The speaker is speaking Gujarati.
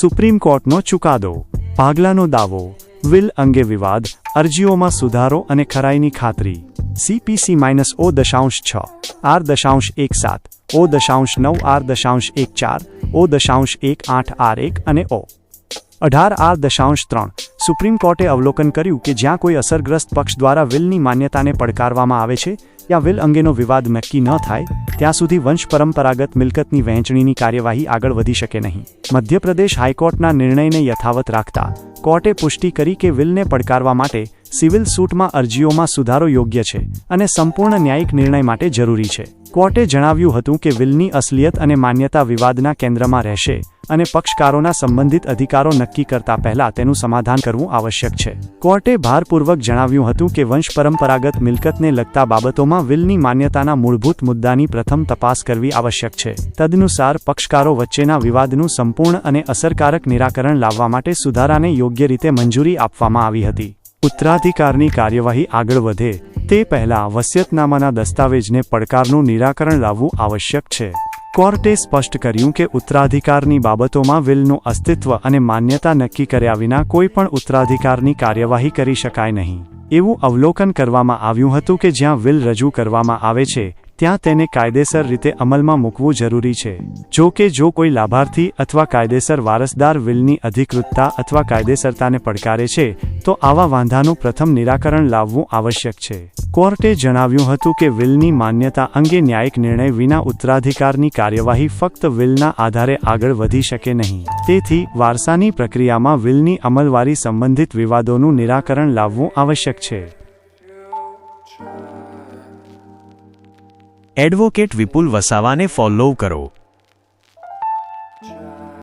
સુપ્રીમ કોર્ટનો ચુકાદો. ભાગલાનો દાવો. વિલ અંગે વિવાદ. અરજીઓમાં સુધારો અને ખરાઈની ખાતરી. સીપીસી માઇનસ ઓ દશાંશ છ. આર દશાંશ એક સાત. ઓ દશાંશ નવ આર દશાંશ એક ચાર. ઓ દશાંશ એક આઠ આર એક અને ઓ અઢાર આર દશાંશ ત્રણ. સુપ્રીમ કોર્ટે અવલોકન કર્યું કે જ્યાં કોઈ અસરગ્રસ્ત પક્ષ દ્વારા વિલની માન્યતાને પડકારવામાં આવે છે, ત્યાં વિલ અંગેનો વિવાદ નક્કી ન થાય ત્યાં સુધી વંશ પરંપરાગત મિલકતની વહેંચણીની કાર્યવાહી આગળ વધી શકે નહીં. મધ્યપ્રદેશ હાઈકોર્ટના નિર્ણયને યથાવત રાખતા કોર્ટે પુષ્ટિ કરી કે વિલને પડકારવા માટે સિવિલ સૂટમાં અરજીઓમાં સુધારો યોગ્ય છે અને સંપૂર્ણ ન્યાયિક નિર્ણય માટે જરૂરી છે. કોર્ટે જણાવ્યું હતું કે વિલની અસલિયત અને માન્યતા વિવાદના કેન્દ્રમાં રહેશે અને પક્ષકારોના સંબંધિત અધિકારો નક્કી કરતા પહેલા તેનું સમાધાન કરવું આવશ્યક છે. કોર્ટે ભારપૂર્વક જણાવ્યું હતું કે વંશ પરંપરાગત મિલકતને લગતા બાબતોમાં વિલની માન્યતાના મૂળભૂત મુદ્દાની પ્રથમ તપાસ કરવી આવશ્યક છે. તદનુસાર પક્ષકારો વચ્ચેના વિવાદનું સંપૂર્ણ અને અસરકારક નિરાકરણ લાવવા માટે સુધારાને યોગ્ય રીતે મંજૂરી આપવામાં આવી હતી. ઉત્તરાધિકારની કાર્યવાહી આગળ વધે તે પહેલા વસિયતનામાના દસ્તાવેજને પડકારનું નિરાકરણ લાવવું આવશ્યક છે. કોર્ટે સ્પષ્ટ કર્યું કે ઉત્તરાધિકારની બાબતોમાં વિલનું અસ્તિત્વ અને માન્યતા નક્કી કર્યા વિના કોઈ પણ ઉત્તરાધિકારની કાર્યવાહી કરી શકાય નહીં. એવું અવલોકન કરવામાં આવ્યું હતું કે જ્યાં વિલ રજૂ કરવામાં આવે છે ત્યાં તેને કાયદેસર રીતે અમલમાં મૂકવું જરૂરી છે. જો કે જો કોઈ લાભાર્થી અથવા કાયદેસર વારસદાર વિલની અધિકૃતતા અથવા કાયદેસરતાને પડકારે છે, તો આવા વાંધાનું પ્રથમ નિરાકરણ લાવવું આવશ્યક છે. કોર્ટે જણાવ્યું હતું કે વિલની માન્યતા અંગે ન્યાયિક નિર્ણય વિના ઉત્તરાધિકારની કાર્યવાહી ફક્ત વિલના આધારે આગળ વધી શકે નહીં. તેથી, વારસાની પ્રક્રિયામાં વિલની અમલવારી સંબંધિત વિવાદોનું નિરાકરણ લાવવું આવશ્યક છે. એડવોકેટ વિપુલ વસાવાને ફોલો કરો.